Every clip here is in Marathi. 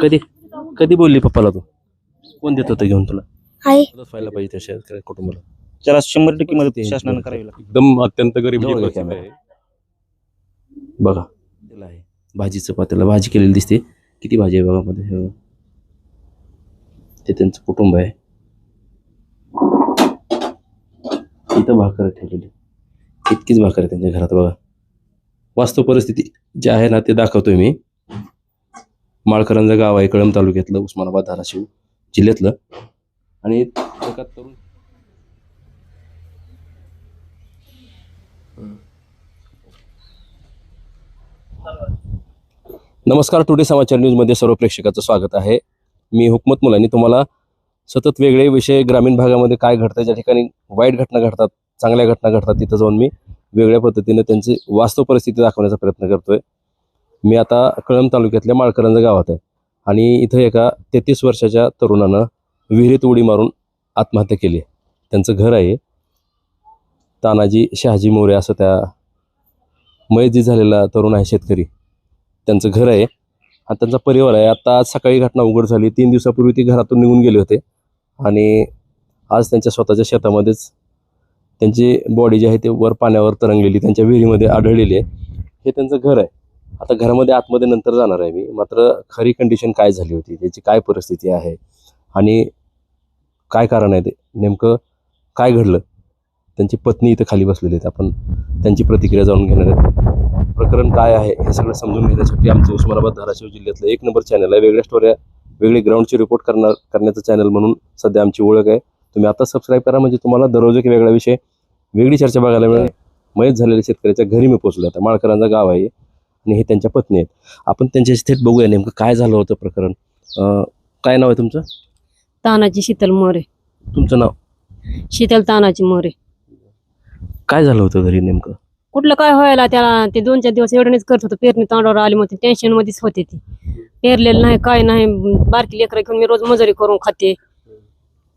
कधी कधी बोलली पप्पाला तू? कोण देत होतं घेऊन तुला? आई. व्हायला पाहिजे त्या शेतकऱ्या कुटुंबाला. त्याला शंभर टक्के मदत शासनानं करावी लागते. एकदम अत्यंत गरीब जवळ कॅमेरा. आहे. बघा. त्याला आहे. भाजीचं पातेला भाजी केलेली दिसते. किती भाजी आहे बघा मध्ये. हे बघा. ते त्यांचं कुटुंब आहे. इथं भाकर ठेवलेली. इतकीच भाकर आहे त्यांच्या घरात बघा. वास्तव परिस्थिती जी आहे ना ते दाखवतोय मी. माळकरांचं गाव आहे कळंब तालुक्यातलं उस्मानाबाद धाराशिव जिल्ह्यातलं. आणि तरुण नमस्कार टुडे समाचार न्यूजमध्ये सर्व प्रेक्षकाचं स्वागत आहे. मी हुकमत मुलांनी. तुम्हाला सतत वेगळे विषय ग्रामीण भागामध्ये काय घडतं ज्या ठिकाणी वाईट घटना घडतात चांगल्या घटना घडतात तिथं जाऊन मी वेगळ्या पद्धतीनं त्यांची वास्तव परिस्थिती दाखवण्याचा प्रयत्न करतोय. मी आता कळंब तालुक्यातल्या माळकरंज गावात आहे. आणि इथं एका तेहतीस वर्षाच्या तरुणानं विहिरीत उडी मारून आत्महत्या केली आहे. त्यांचं घर आहे. तानाजी शहाजी मोरे असं त्या मयजी झालेला तरुण आहे शेतकरी. त्यांचं घर आहे. आणि त्यांचा परिवार आहे. आता आज सकाळी घटना उघड झाली. तीन दिवसापूर्वी ते घरातून निघून गेले होते. आणि आज त्यांच्या स्वतःच्या शेतामध्येच त्यांची बॉडी जी आहे ते वर पाण्यावर तरंगलेली त्यांच्या विहिरीमध्ये आढळलेली आहे. हे त्यांचं घर आहे. आता घरामध्ये आतमध्ये नंतर जाणार आहे मी. मात्र खरी कंडिशन काय झाली होती? त्याची काय परिस्थिती आहे? आणि काय कारण आहे ते? नेमकं काय घडलं? त्यांची पत्नी इथं खाली बसलेली आहेत. आपण त्यांची प्रतिक्रिया जाणून घेणार आहेत. प्रकरण काय आहे हे सगळं समजून घेण्यासाठी आमचं उस्मानाबाद धाराशिव जिल्ह्यातलं एक नंबर चॅनल आहे. वेगळ्या स्टोऱ्या वेगळे ग्राउंडची रिपोर्ट करणार करण्याचं चॅनल म्हणून सध्या आमची ओळख आहे. तुम्ही आता सबस्क्राईब करा. म्हणजे तुम्हाला दररोज एक वेगळा विषय वेगळी चर्चा बघायला मिळेल. मयत झालेल्या शेतकऱ्याच्या घरी मी पोचलो आता माळकरांचा गाव आहे. आणि हे त्यांच्या पत्नी आहेत. आपण त्यांच्याशी थेट बघूया नेमकं काय झालं होतं प्रकरण. अं, काय नाव आहे तुमचं? तानाजी शीतल मोरे. तुमचं नाव? शीतल तानाजी मोरे. काय झालं होतं घरी नेमकं? कुठलं काय व्हायला त्याला ते दोन चार दिवस एवढ्यानेच करत होतं. पेरणी तांडावर आली मग टेन्शन मध्येच होते ती. पेरलेलं नाही काय नाही बारकी लेकरं घेऊन मी रोज मजुरी करून खाते.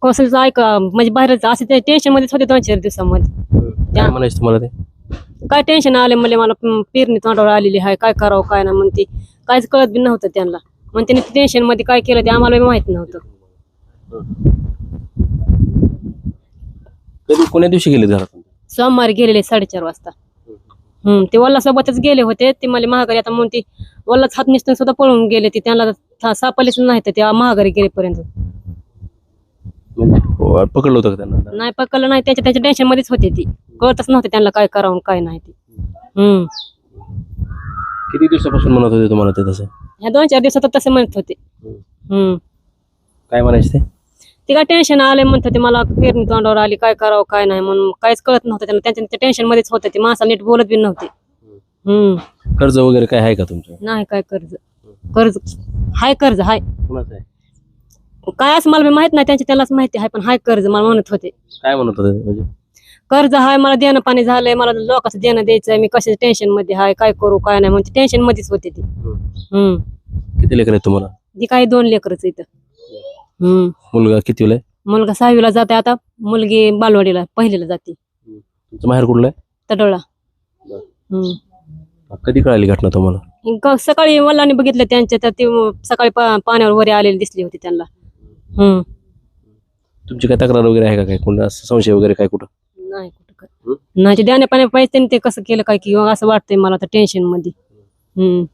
कसं ऐका म्हणजे बाहेरच असे ते टेन्शन मध्येच होते दोन चार दिवसामध्ये. काय म्हणायचं तुम्हाला ते? काय टेन्शन आले म्हणले मला पेरणी तांडावर आलेली आहे काय करावं काय नाही म्हणते. काहीच कळत बी नव्हतं त्यांना. मग त्यांनी टेन्शनमध्ये काय केलं ते आम्हाला बी माहीत नव्हतं. कधी कोण्या दिवशी गेले घरातून सोमवारी गेलेले साडेचार वाजता. हम्म ते वल्ला सोबतच गेले होते. ते मला महागारी आता म्हणून ते वल्लाच हात निसटून सुद्धा पळून गेले ते. त्यांना था- सापडलेच नाही तर ते महागारी गेलेपर्यंत. म्हणजे हो, पकडलं होतं का त्यांना? नाही पकडलं नाही. त्याच्या त्याच्या टेन्शन मध्येच होते ती. कळतच नव्हते त्यांना काय करावं काय नाही ते. हम्म. किती दिवसापासून म्हणत होते तुम्हाला ते तसं? ह्या दोन चार दिवसात तसे म्हणत होते. हम्म. काय म्हणायचं ते? ते काय टेन्शन आले म्हणत होते. मला पेरणी तोंडावर आली काय करावं काय नाही म्हणून काहीच कळत नव्हतं त्यांना. त्यांच्या टेन्शन मध्येच होते ते. माणसाला नीट बोलत बी नव्हते. हम्म. कर्ज वगैरे काय आहे का तुमचं? नाही काय कर्ज. कर्ज हाय कर्ज हाय. कुणाचं आहे? काय असं मला माहीत नाही त्यांच्या त्यालाच माहिती आहे पण हाय कर्ज मला म्हणत होते. काय म्हणत होते म्हणजे? कर्ज हाय मला देणं पाणी झालंय मला लोकांचं देणं द्यायचंय मी कशाच्या टेन्शनमध्ये हाय काय करू काय नाही म्हणजे टेन्शन मध्येच होते ती. हम्म. किती लेकर आहेत तुम्हाला? ती काही दोन लेकरच इथं. हम्म. मुलगा किती आहे? मुलगा सहावीला जाते आता मुलगी बालवाडीला पहिलीला जाते. तुमचं माहेर कुठलं तडोळा. हम्म. आहे कधी कळाली घटना तुम्हाला? ग- सकाळी वडिलांनी बघितलं त्यांच्या तर ते सकाळी पा- पाण्यावर वरे आलेली दिसली होती त्यांना. हम्म. तुमची काय तक्रार वगैरे आहे का काय कोण असं संशय वगैरे काय कुठं? नाही कुठं काय. नाही ते द्याने पाण्या पाहिजे त्यांनी ते कसं केलं काय की असं वाटतंय मला तर टेन्शनमध्ये. हम्म.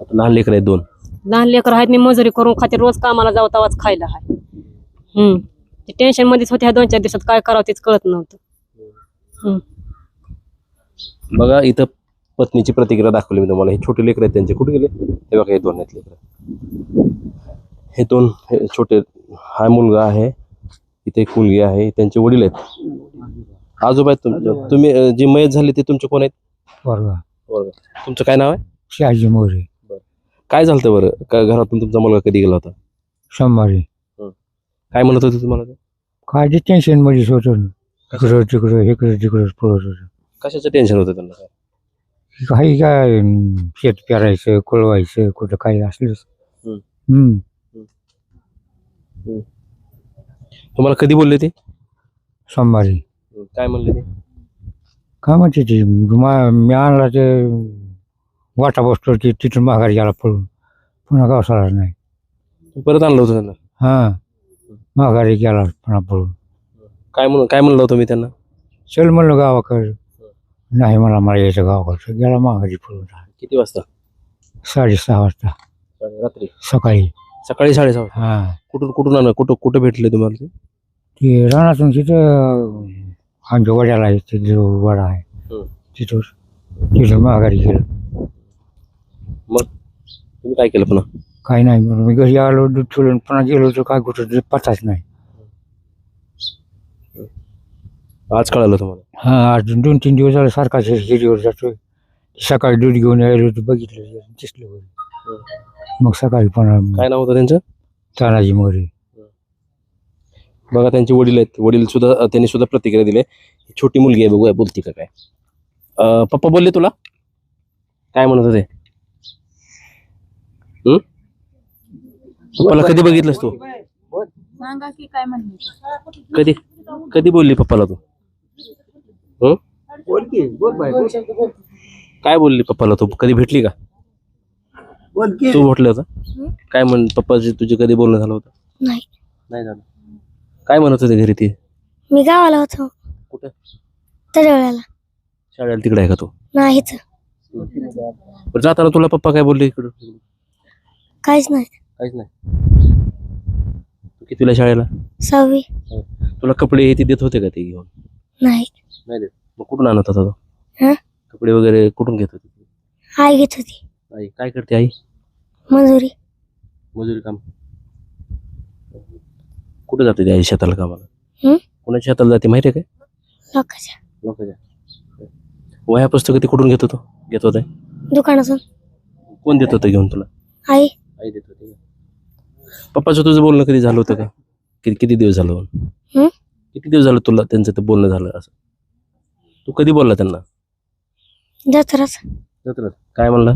आता लहान लेकर आहेत दोन. लहान लेकर आहेत मी मजुरी करून खाते रोज कामाला जाऊ तवाच खायला आहे. हम्म. ते टेन्शन मध्येच होते ह्या दोन चार दिवसात काय करावं तेच कळत नव्हतं. हम्म. बघा इथं पत्नीची प्रतिक्रिया दाखवली मी तुम्हाला. हे छोटे लेकर आहेत त्यांचे. कुठे गेले? हे बघा हे दोन आहेत लेकर. हे दोन हे छोटे हा मुलगा आहे इथे एक मुलगी आहे त्यांचे वडील आहेत. आजोबा आहेत तुमचे तुम्ही जी मयत झाली ते तुमचे कोण आहेत? वर्गा. बरोबर तुमचं काय नाव आहे? शहाजी मोरे. काय झालं बरं? का घरातून तुमचा मुलगा कधी गेला होता? सोमवारी. काय म्हणत होते तुम्हाला? काय टेन्शन मध्येच होतं. ना. इकडं तिकडं इकडं तिकडं पळत होतं. कशाचं टेन्शन होतं त्यांना? काय काही काय शेत पेरायचं कोळवायचं कुठं काही असलंच. हम्म. हम्म. तुम्हाला कधी बोलले ते? सोमवारी. काय म्हणले ते? काय म्हणते ते? मा- मी आणला ते वाटा बसतो ती तिथून माघारी गेला पळून. पुन्हा गावसाला नाही. परत आणलं होतं त्यांना? हा. माघारी गेला पुन्हा पळून. काय म्हणून काय म्हणलं होतं मी त्यांना? चल म्हणलं गावाकडे. नाही मला मला यायचं गावाकडचं गेला माघारी पळून किती वाजता? साडेसहा वाजता. रात्री? सकाळी. सकाळी साडेसहा वाजता. हा. कुठून कुठून आणलं कुठं कुठं भेटले तुम्हाला ते? ते रानातून तिथं आमच्या वड्याला आहे ते जो वडा आहे हं. तिथं तिथं माघारी गेलं. तुम्ही काय केलं पुन्हा? काही नाही म्हणून मी घरी आलो दूध ठेवलं पुन्हा गेलो तर काय कुठं ते पताच नाही. आज कळालं तुम्हाला? हा आज दोन तीन दिवस झाले सारखाच हिरीवर जातोय. सकाळी दूध घेऊन यायलो तर बघितलं दिसलं बरं. मग सकाळी पुन्हा काय नाव होतं त्यांचं? तानाजी मोरे. बघा त्यांचे वडील आहेत. वडील सुद्धा त्यांनी सुद्धा प्रतिक्रिया दिली. ही छोटी मुलगी आहे बघूया बोलती का काय? अं, पप्पा बोलले तुला? काय म्हणत होते? हं? पप्पाला कधी बघितलंस तू? सांगा की काय म्हणले. कधी? कधी बोलली पप्पाला तू? हं? काय बोलली पप्पाला तू? कधी भेटली का? तू म्हटलं होतं? काय म्हण पप्पाची तुझे कधी बोलणं झालं होतं? नाही. नाही झालं. काय म्हणत होते घरी ते? मी गावाला होतो. कुठं? त्याच्या वेळेला शाळेला तिकडे आहे का तू? नाहीच बरं जाताना तुला पप्पा काय बोलले इकडं? काहीच नाही. काहीच नाही. तू कितीला शाळेला? सहावी. तुला कपडे हे ते देत होते का ते घेऊन? नाही. नाही देत. मग कुठून आणत होता तो? हं? कपडे वगैरे कुठून घेत होते आई घेत होती. आई काय करते आई? मजुरी. मजुरी काम. कुठे जाते ती आई शेताला कामाला? हं? कोणाच्या शेताला जाते माहिती आहे काय? लोकांच्या. लोकांच्या. वह्या पुस्तकं ते कुठून घेत होतो? घेत होते? दुकानातून. कोण देत होतं घेऊन तुला? आई. आई देत होती का? पप्पाचं तुझं बोलणं कधी झालं होतं का? किती किती दिवस झालं हं? किती दिवस झालं तुला त्यांचं ते बोलणं झालं असं? तू कधी बोलला त्यांना? जत्राच जत्रेत काय म्हणला?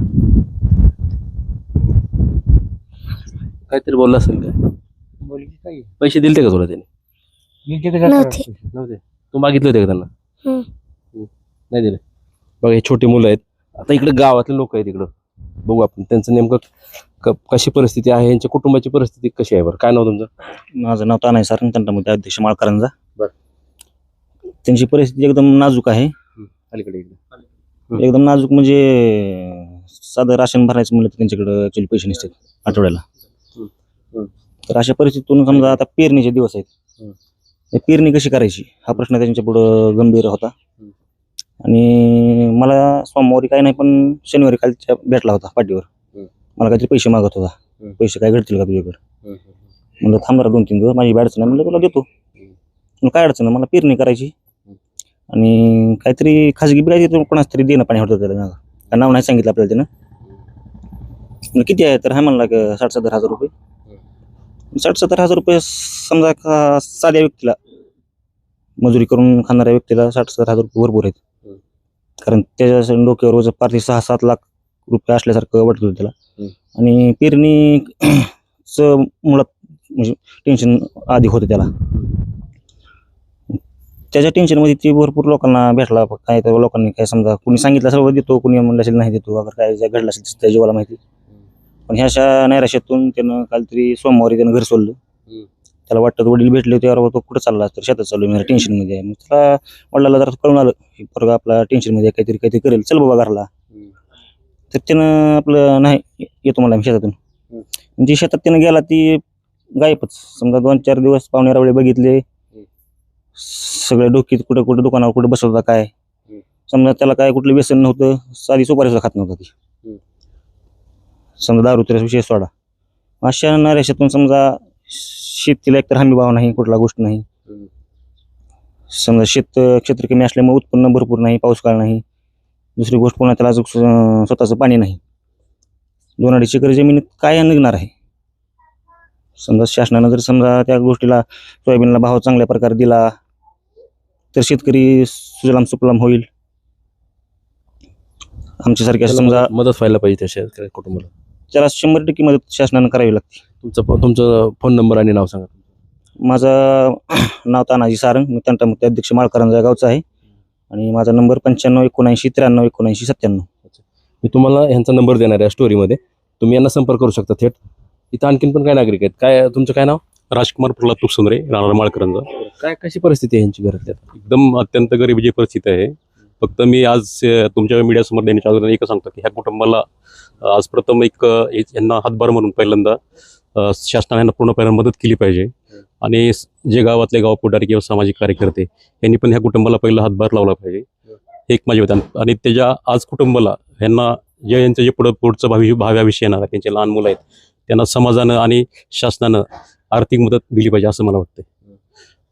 काहीतरी बोलला असेल काय? पैसे दिलते का तुला त्याने? नव्हती. नव्हते. तू मागितले होते का त्यांना? हं. हं. नाही दिले. बघा हे छोटी मुलं आहेत. आता इकडे गावातले लोक आहेत इकडं. बघू आपण त्यांचं नेमकं क- कशी परिस्थिती आहे? यांच्या कुटुंबाची परिस्थिती कशी आहे बरं? काय नाव तुमचं? माझं नाव तानाय सारंग तंटामध्ये अध्यक्ष माळकरांचा. त्यांची परिस्थिती एकदम नाजूक आहे. अलीकडे. एकदम नाजूक म्हणजे साधं राशन भरायचं म्हणलं तर त्यांच्याकडे ऍक्च्युली पैसे नसतात आठवड्याला. तर अशा परिस्थितीतून समजा आता पेरणीचे दिवस आहेत. पेरणी कशी करायची? हा प्रश्न त्यांच्या पुढं गंभीर होता. आणि मला सोमवारी काही नाही पण शनिवारी कालच्या भेटला होता पाठीवर. हं. मला काहीतरी पैसे मागत होता. पैसे काय घडतील का तुझ्याकडे? म्हणलं थांब जरा दोन तीन दिवस माझी अडचण आहे. म्हणलं तुला देतो. म्हणलं काय अडचण आहे? मला पेरणी करायची. आणि काहीतरी खाजगी बी काहीतरी कोणाच तरी देणं पाणी होतं त्याला. नाव नाही सांगितलं आपल्याला त्यानं. किती आहे तर हा म्हणला की साठ सत्तर हजार रुपये. साठ सत्तर हजार रुपये समजा का साध्या व्यक्तीला मजुरी करून खाणाऱ्या व्यक्तीला साठ सत्तर हजार रुपये भरपूर आहेत. कारण त्याच्या डोक्यावर रोज पाच ते सहा सात लाख रुपये असल्यासारखं वाटत होतं त्याला. आणि पेरणी च मुळात म्हणजे टेन्शन अधिक होतं त्याला. त्याच्या टेन्शनमध्ये ती भरपूर लोकांना भेटला काय तर लोकांनी काय समजा कुणी सांगितलं सर्व देतो. कुणी म्हणलं असेल नाही देतो. अगर काय जे घडलं असेल त्या जीवाला माहिती. पण ह्या अशा नैराश्यातून त्यानं काल तरी सोमवारी त्यानं घर सोडलं. त्याला वाटतं वडील भेटले त्यावर तो कुठं चालला? तर शेतात चालू आहे टेन्शनमध्ये आहे. मग त्याला वडिलाला जरा कळून आलं की पोरगा आपला टेन्शनमध्ये काहीतरी काहीतरी करेल. चल बाबा घरला. तर त्यानं आपलं नाही येतो मला शेतातून. जी शेतात त्यानं गेला ती गायबच. समजा दोन चार दिवस पाहुणे रावळे बघितले सगळे डोकीत कुठं कुठं दुकानावर कुठं बसत होता काय समजा त्याला काय कुठलं व्यसन नव्हतं साधी सुपारी सुद्धा खात नव्हता ती. समजा दारू तर विषय सोडा. अशा नैराश्यातून समजा शेतीला एकतर हमी भाव नाही कुठला गोष्ट नाही. समजा शेत क्षेत्र कमी असल्यामुळे उत्पन्न भरपूर नाही पाऊस काळ नाही. दुसरी गोष्ट पुन्हा त्याला स्वतःचं पाणी नाही. दोन अडीच एकर जमिनीत काय निघणार आहे? समजा शासनानं जर समजा त्या गोष्टीला सोयाबीनला भाव चांगल्या प्रकारे दिला तर शेतकरी सुजलाम सुफलाम होईल. आमच्यासारख्या समजा मदत- व्हायला पाहिजे त्या शेतकरी कुटुंबाला. त्याला शंभर टक्के मदत शासनानं करावी लागते. तुमचं तुमचं फोन नंबर आणि नाव सांगा माझं नाव तानाजी सारंग मी तंटामुक्ती अध्यक्ष माळकरांचा गावचा आहे. आणि माझा नंबर पंच्याण्णव एकोणऐंशी त्र्याण्णव एकोणऐंशी सत्त्याण्णव. मी तुम्हाला ह्यांचा नंबर देणार आहे स्टोरीमध्ये तुम्ही यांना संपर्क करू शकता थेट. इथं आणखीन पण काय नागरिक आहेत. काय तुमचं काय नाव? राजकुमार प्रल्हाद तुकसुंदरे राणा माळकरांचा काय कशी परिस्थिती आहे ह्यांची घरातल्या? एकदम अत्यंत गरिबीची परिस्थिती आहे. फक्त मी आज अ, तुमच्या मीडियासमोर देण्याच्या अगोदर एकच सांगतो की ह्या कुटुंबाला अ, आज प्रथम एक अ, यांना हातभार म्हणून पहिल्यांदा अ, शासनाने यांना पूर्णपणे मदत केली पाहिजे. आणि स- जे गावातले गाव पुढारी किंवा सामाजिक कार्यकर्ते यांनी पण ह्या कुटुंबाला पहिला हातभार लावला पाहिजे. एक माझे होते आणि त्याच्या आज कुटुंबाला ह्यांना जे यांचं जे पुढं पुढचं भावी भाव्याविषयी येणार आहे त्यांचे लहान मुलं आहेत त्यांना समाजानं आणि शासनानं आर्थिक मदत दिली पाहिजे असं मला वाटतं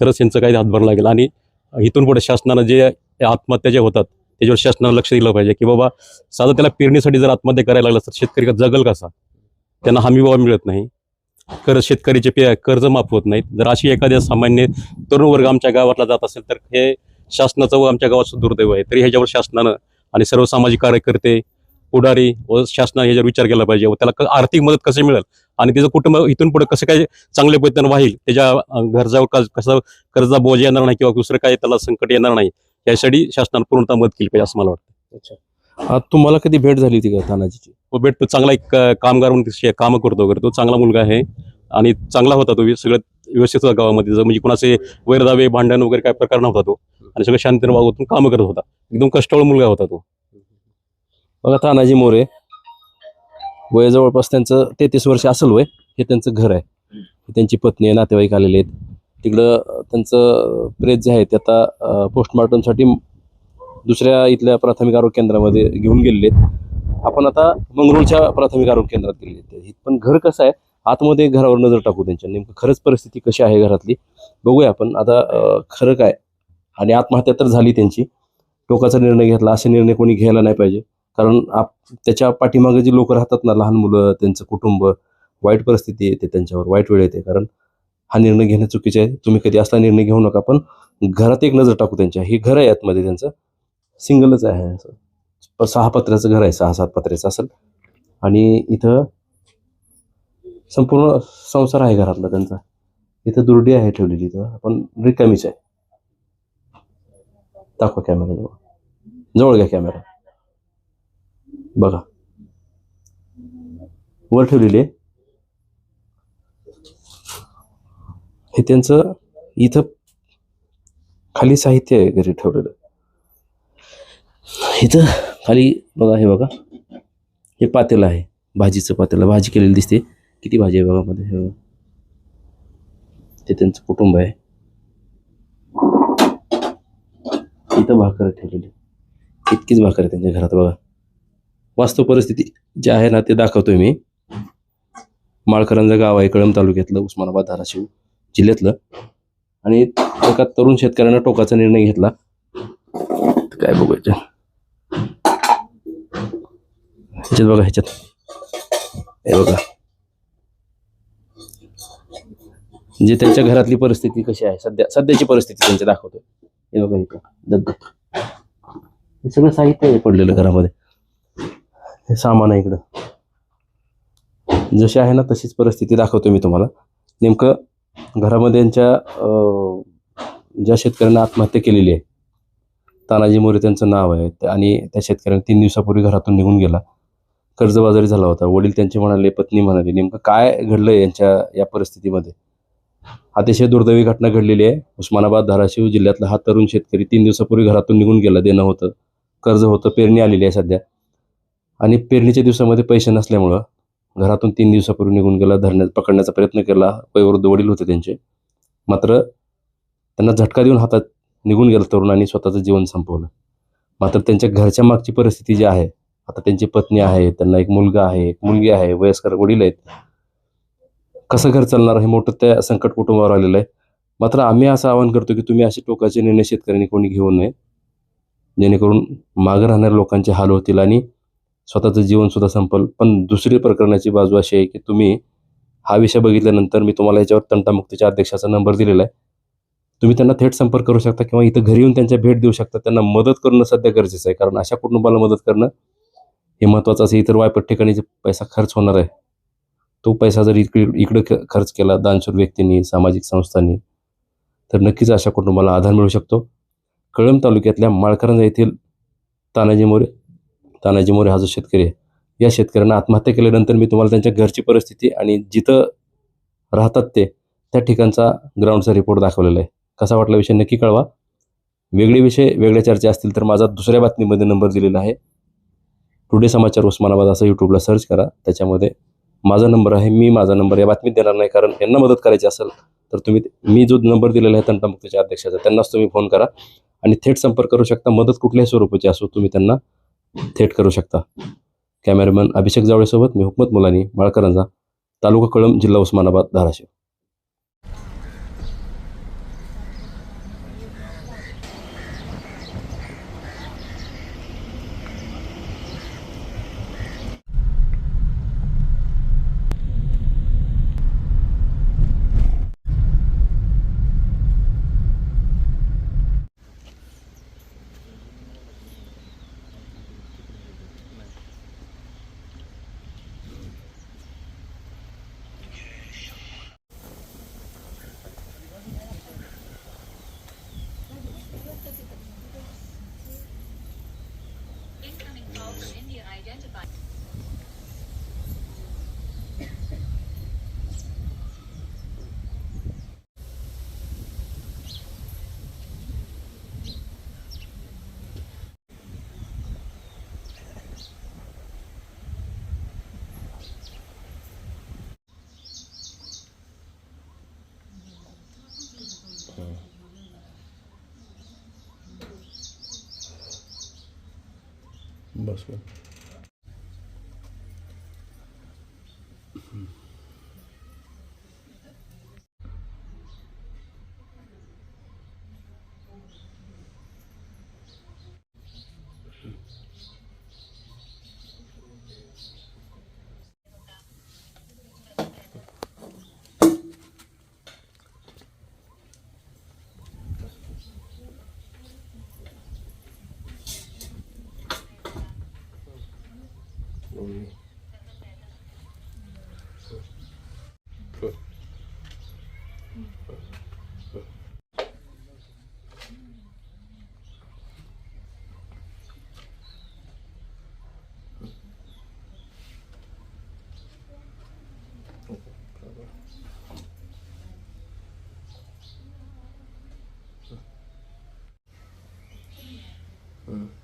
तरच यांचं काही हातभार लागेल. आणि इथून पुढे शासनानं जे आत्महत्या ज्या होतात त्याच्यावर शासनानं लक्ष दिलं पाहिजे की बाबा साधं त्याला पेरणीसाठी जर आत्महत्या करायला लागलं तर शेतकरी जगल कसा? त्यांना हमी बाबा मिळत नाही. कर्ज शेतकरीचे पे कर्ज माफ होत नाहीत. जर अशी एखाद्या सामान्य तरुण वर्ग आमच्या गावातला जात असेल तर हे शासनाचं व आमच्या गावाचं दुर्दैव आहे. तरी ह्याच्यावर शासनानं आणि सर्व सामाजिक कार्यकर्ते पुढारी व शासनाने ह्याच्यावर विचार केला पाहिजे व त्याला आर्थिक मदत कशी मिळेल? आणि त्याचं कुटुंब इथून पुढे कसं काय चांगल्या पद्धतीनं वाहील? त्याच्या अं, घरच्यावर कस- कर्जा बोज येणार नाही किंवा दुसरं काय त्याला संकट येणार नाही यासाठी शासनानं पूर्णतः मदत केली पाहिजे असं मला वाटतं. तुम्हाला कधी भेट झाली होती का तानाजीची? तो भेट तो चांगला एक कामगार म्हणून कामं करतो वगैरे. तो चांगला मुलगा आहे आणि चांगला होता तो वि- सगळं व्यवस्थित होता गावामध्ये. म्हणजे कुणाचे वैरदावे भांडण वगैरे काय प्रकार नव्हता तो. आणि सगळं शांतीने वागवतून कामं करत होता. एकदम कष्टाळू मुलगा होता तो. बघा तानाजी मोरे. वय जवळपास त्यांचं तेहतीस वर्ष असेल वय. हे त्यांचं घर आहे. हे त्यांची पत्नी आहे नातेवाईक आलेले आहेत. तिकडं त्यांचं प्रेत जे आहे ते आता पोस्टमॉर्टमसाठी दुसऱ्या इथल्या प्राथमिक आरोग्य केंद्रामध्ये घेऊन गेलेले आहेत. आपण आता मंगरूळच्या प्राथमिक आरोग्य केंद्रात गेलेले आहेत. पण घर कसं आहे? आतमध्ये घरावर नजर टाकू त्यांच्या. नेमकं खरंच परिस्थिती कशी आहे घरातली? बघूया आपण. आता खरं काय? आणि आत्महत्या तर झाली त्यांची. टोकाचा निर्णय घेतला. असे निर्णय कोणी घ्यायला नाही पाहिजे. कारण आप त्याच्या पाठीमागे जी लोक राहतात ना लहान मुलं त्यांचं कुटुंब वाईट परिस्थिती येते त्यांच्यावर वाईट वेळ येते. कारण हा निर्णय घेणं चुकीचे आहे. तुम्ही कधी असला निर्णय घेऊ नका पण घरात एक नजर टाकू त्यांच्या. हे घर आहे आतमध्ये त्यांचं. सिंगलच आहे असं. सहा पत्र्याचं घर आहे सहा सात पत्र्याचं असेल. आणि इथं संपूर्ण संसार आहे घरातला त्यांचा. इथं दुर्डी आहे ठेवलेली इथं. आपण रिकामीच आहे. दाखवा कॅमेरा जवळ. जवळ घ्या कॅमेरा. बघा. वर ठेवलेली आहे. हे त्यांचं इथं खाली साहित्य आहे घरी ठेवलेलं. इथं खाली बघा हे बघा. हे पातेलं आहे भाजीचं पातेलं. भाजी केलेली दिसते. किती भाजी आहे बघा मध्ये हे बघा. ते त्यांचं कुटुंब आहे. इथं भाकर ठेवलेली. इतकीच भाकर आहे त्यांच्या घरात बघा. वास्तव परिस्थिती जी आहे ना ते दाखवतोय मी. माळकरांचं गाव आहे कळंब तालुक्यातलं उस्मानाबाद धाराशिव जिल्ह्यातलं. आणि एका तरुण शेतकऱ्यानं टोकाचा निर्णय घेतला. काय बघायचं ह्याच्यात बघा ह्याच्यात. हे बघा. जे त्यांच्या घरातली परिस्थिती कशी आहे सध्या सध्याची परिस्थिती त्यांची दाखवतोय. हे बघा इथं. हे सगळं साहित्य आहे पडलेलं घरामध्ये. हे सामान आहे इकडं. जशी आहे ना तशीच परिस्थिती दाखवतो मी तुम्हाला. नेमकं घरामध्ये यांच्या ज्या शेतकऱ्यांना आत्महत्या केलेली आहे तानाजी मोरे त्यांचं नाव आहे. आणि त्या शेतकऱ्याने तीन दिवसापूर्वी घरातून निघून गेला. कर्जबाजारी झाला होता. वडील त्यांचे म्हणाले पत्नी म्हणाली नेमकं काय घडलं यांच्या या परिस्थितीमध्ये? अतिशय दुर्दैवी घटना घडलेली आहे. उस्मानाबाद धाराशिव जिल्ह्यातला हा तरुण शेतकरी तीन दिवसापूर्वी घरातून निघून गेला. देणं होतं कर्ज होतं पेरणी आलेली आहे सध्या. आणि पेरणीच्या दिवसामध्ये पैसे नसल्यामुळं घरातून तीन दिवसापूर्वी निघून गेला धरण्या पकडण्याचा प्रयत्न केला वयोवृद्ध वडील होते त्यांचे. मात्र त्यांना झटका देऊन हातात निघून गेला तरुणांनी स्वतःचं जीवन संपवलं. मात्र त्यांच्या घरच्या मागची परिस्थिती जी आहे आता त्यांची पत्नी आहे त्यांना एक मुलगा आहे एक मुलगी आहे वयस्कर वडील आहेत. कसं घर चालणार हे मोठं त्या संकट कुटुंबावर आलेलं आहे. मात्र आम्ही असं आवाहन करतो की तुम्ही असे टोकाचे निर्णय शेतकऱ्यांनी कोणी घेऊ नये. जेणेकरून मागं राहणाऱ्या लोकांचे हाल होतील आणि स्वतःचं जीवन सुद्धा संपल. पण दुसरी प्रकरणाची बाजू अशी आहे की तुम्ही हा विषय बघितल्यानंतर मी तुम्हाला याच्यावर तंटामुक्तीच्या अध्यक्षाचा नंबर दिलेला आहे. तुम्ही त्यांना थेट संपर्क करू शकता किंवा इथं घरी येऊन त्यांच्या भेट देऊ शकता. त्यांना मदत करणं सध्या गरजेचं आहे. कारण अशा कुटुंबाला मदत करणं हे महत्त्वाचं असं इतर वायपट ठिकाणी जे पैसा खर्च होणार आहे तो पैसा जर इकडे इकडे ख- खर्च केला दानशूर व्यक्तींनी सामाजिक संस्थांनी तर नक्कीच अशा कुटुंबाला आधार मिळू शकतो. कळंब तालुक्यातल्या माळकरंजा येथील तानाजी मोरे तानाजी मोरे हा जो शेतकरी आहे या शेतकऱ्यांना आत्महत्या केल्यानंतर मी तुम्हाला त्यांच्या घरची परिस्थिती आणि जिथं राहतात ते त्या ठिकाणचा ग्राउंडचा रिपोर्ट दाखवलेला आहे. कसा वाटला विषय नक्की कळवा. वेगळे विषय वेगळ्या चर्चा असतील तर माझा दुसऱ्या बातमीमध्ये नंबर दिलेला आहे. टुडे समाचार उस्मानाबाद असं यूट्यूबला सर्च करा. त्याच्यामध्ये माझा नंबर आहे मी माझा नंबर या बातमीत देणार नाही कारण यांना मदत करायची असेल तर तुम्ही मी जो नंबर दिलेला आहे तंटामुक्तीच्या अध्यक्षाचा त्यांनाच तुम्ही फोन करा. आणि थेट संपर्क करू शकता. मदत कुठल्याही स्वरूपाची असो तुम्ही त्यांना थेट करू शकता. कॅमेरामॅन अभिषेक जावळेसोबत मी हुकमत मुलानी माळकरांचा तालुका कळंब जिल्हा Osmanabad Dharashiv. Muslim mm.